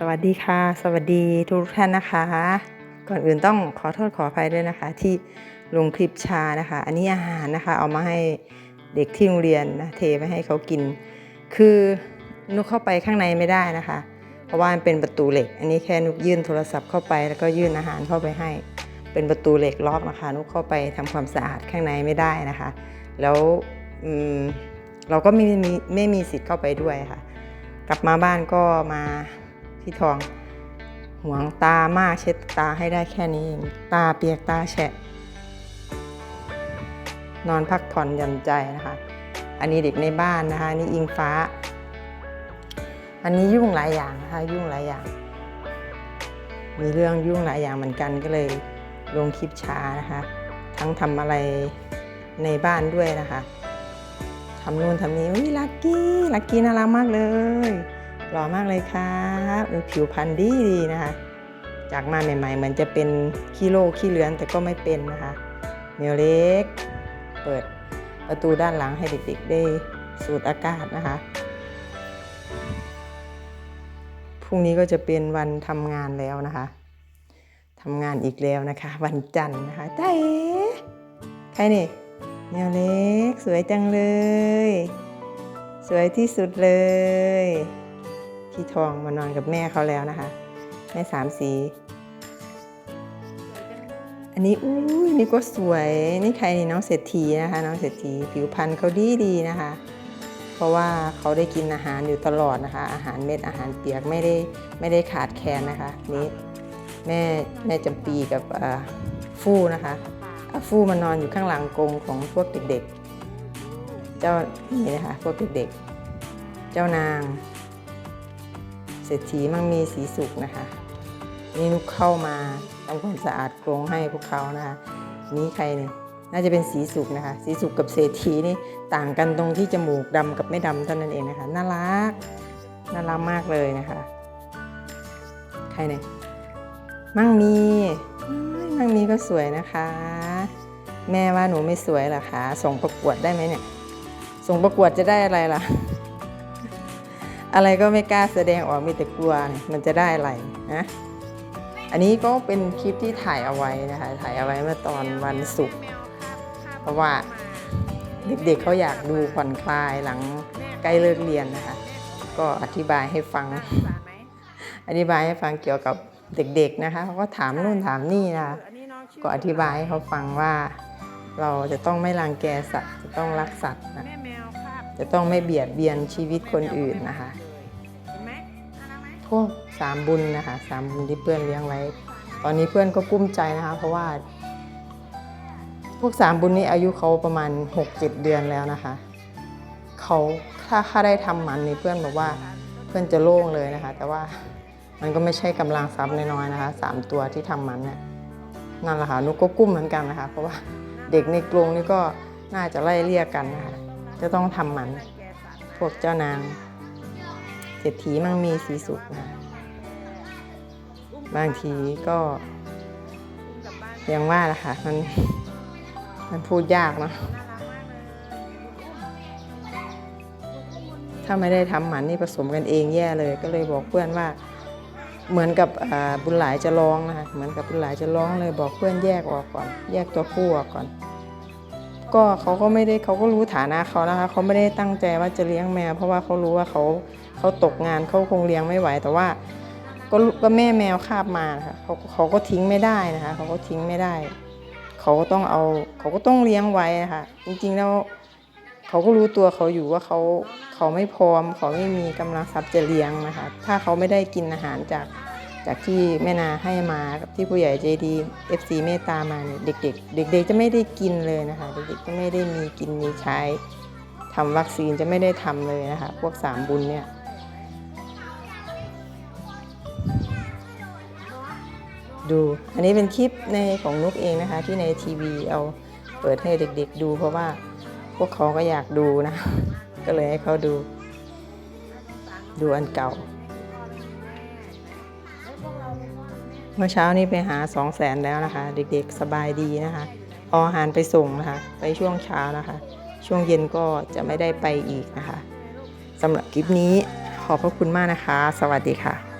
สวัสดีค่ะ สวัสดีทุกท่านนะคะ ก่อนอื่นต้องขอโทษขออภัยด้วยนะคะ ที่ลงคลิปชานะคะ อันนี้อาหารนะคะ เอามาให้เด็กที่โรงเรียนนะเทไปให้เขากิน คือนุกเข้าไปข้างในไม่ได้นะคะ เพราะว่ามันเป็นประตูเหล็ก อันนี้แค่นุกยื่นโทรศัพท์เข้าไปแล้วก็ยื่นอาหารเข้าไปให้ เป็นประตูเหล็กล็อกนะคะ นุกเข้าไปทำความสะอาดข้างในไม่ได้นะคะ แล้วเราก็ไม่มีไม่มีสิทธิ์เข้าไปด้วยค่ะ กลับมาบ้านก็มา พี่ทองห่วงตามากเช็ดตาให้ได้แค่นี้เองตาเปียกตาแฉะ นอนพักผ่อนหย่อนใจนะคะ อันนี้เด็กในบ้านนะคะนนี่อิงฟ้า อันนี้ยุ่งหลายอย่างนะคะยุ่งหลายอย่าง มีเรื่องยุ่งหลายอย่างเหมือนกันก็เลยลงคลิปช้านะคะ ทั้งทำอะไรในบ้านด้วยนะคะทำนู่นทำนี้อุ้ยลักกี้ลักกี้น่ารักมากเลย หล่อมากเลยครับผิวพรรณดีดีนะคะ จากมาใหม่ๆเหมือนจะเป็นขี้โรคขี้เลือนแต่ก็ไม่เป็นนะคะเมลเล็ก เปิดประตูด้านหลังให้เด็กๆได้สูดอากาศนะคะพรุ่งนี้ก็จะเป็นวันทำงานแล้วนะคะทำงานอีกแล้วนะคะ วันจันทร์นะคะจ้าเอ๋ใครนี่เมลเล็ก สวยจังเลย สวยที่สุดเลย พี่ทองมานอนกับแม่เขาแล้วนะคะ แม่สามสี อันนี้อุ้ยนี่ก็สวยนี่ใครนี่น้องเศรษฐีนะคะ น้องเศรษฐีผิวพรรณเขาดีดีนะคะ เพราะว่าเขาได้กินอาหารอยู่ตลอดนะคะ อาหารเม็ดอาหารเปียกไม่ได้ไม่ได้ขาดแคลนนะคะนี่แม่แม่จำปีกับฟู่นะคะฟู่มันนอนอยู่ข้างหลังกรงของพวกเด็กๆ เจ้านี่นะคะพวกเด็กๆ เจ้านาง เศรษฐีมั่งมีสีสุขนะคะนี่นุกเข้ามาทำความสะอาดกรงให้พวกเขานะคะนี่ใครเนี่ยน่าจะเป็นสีสุกนะคะ สีสุกกับเศรษฐีนี่ต่างกันตรงที่จมูกดำกับไม่ดำเท่านั้นเองนะคะน่ารักน่ารักมากเลยนะคะ ใครเนี่ยมั่งมีมั่งมีก็สวยนะคะ แม่ว่าหนูไม่สวยหรอคะส่งประกวดได้ไหมเนี่ยส่งประกวดจะได้อะไรล่ะ อะไรก็ไม่กล้าแสดงออกมีแต่กลัวเนี่ยมันจะได้อะไรนะอันนี้ก็เป็นคลิปที่ถ่ายเอาไว้นะคะถ่ายเอาไว้เมื่อตอนวันศุกร์เพราะว่าเด็กๆเขาอยากดูผ่อนคลายหลังใกล้เลิกเรียนนะคะ ก็อธิบายให้ฟัง อธิบายให้ฟังเกี่ยวกับเด็กๆนะคะเขาก็ถามนู่นถามนี่นะคะก็อธิบายให้เขาฟังว่า เราจะต้องไม่รังแกสัตว์จะต้องรักสัตว์นะจะต้องไม่เบียดเบียนชีวิตคนอื่นนะคะ สามบุญนะคะสามบุญที่เพื่อนเลี้ยงไว้ ตอนนี้เพื่อนก็กุ้มใจนะคะ เพราะว่า พวกสามบุญนี้อายุเขาประมาณ6กเจ็ดเดือนแล้วนะคะ เขาถ้าข้าได้ทำหมันนี่เพื่อนบอกว่าเพื่อนจะโล่งเลยนะคะ แต่ว่ามันก็ไม่ใช่กำลังทรัพย์น้อยๆนะคะสามตัวที่ทำหมันเนี่ยนั่นแหละค่ะนุกก็กุ้มเหมือนกันนะคะ เพราะว่าเด็กในกรงนี่ก็น่าจะไล่เรียกกันนะคะ จะต้องทำหมัน พวกเจ้านางเศรษฐีมั่งมีสีสุขนะคะ บางทีก็อุ้มกลับบ้านยังว่าแหละค่ะ มันมันพูดยากเนาะถ้าไม่ได้ทำหมันนี่ผสมกันเองแย่เลย ก็เลยบอกเพื่อนว่า เหมือนกับบุญหลายจะร้องนะคะเหมือนกับบุญหลายจะร้องเลยบอกเพื่อนแยกออกก่อน แยกตัวผู้ออกก่อน ก็เขาก็ไม่ได้เขาก็รู้ฐานะเขานะคะเขาไม่ได้ตั้งใจว่าจะเลี้ยงแมวเพราะว่าเขารู้ว่าเขาเขาตกงานเขาคงเลี้ยงไม่ไหวแต่ว่า ก็ก็แม่แมวคาบมานะคะเขาเขาก็ทิ้งไม่ได้นะคะ เขาก็ทิ้งไม่ได้ เขาก็ต้องเอา เขาก็ต้องเลี้ยงไว้นะคะจริงๆแล้วเขาก็รู้ตัวเขาอยู่ว่าเขาเขาไม่พร้อม เขาไม่มีกำลังทรัพย์จะเลี้ยงนะคะ ถ้าเขาไม่ได้กินอาหารจากจากที่แม่นาให้มากับที่ผู้ใหญ่ใจดี FC เมตตามาเนี่ยเด็ก ๆ เด็ก ๆ จะไม่ได้กินเลยนะคะ เด็กๆจะไม่ได้มีกินมีใช้ทำวัคซีนจะไม่ได้ทำเลยนะคะ พวกสามบุญเนี่ย ดู อันนี้เป็นคลิปในของนุกเองนะคะ ที่ในทีวีเอาเปิดให้เด็กๆดู เพราะว่าพวกเขาก็อยากดูนะ ก็เลยให้เขาดู ดูอันเก่า เมื่อเช้านี้ไปหาสองแสนแล้วนะคะ เด็กๆสบายดีนะคะเอาอาหารไปส่งนะคะ ไปช่วงเช้านะคะ ช่วงเย็นก็จะไม่ได้ไปอีกนะคะสำหรับคลิปนี้ขอบพระคุณมากนะคะ สวัสดีค่ะ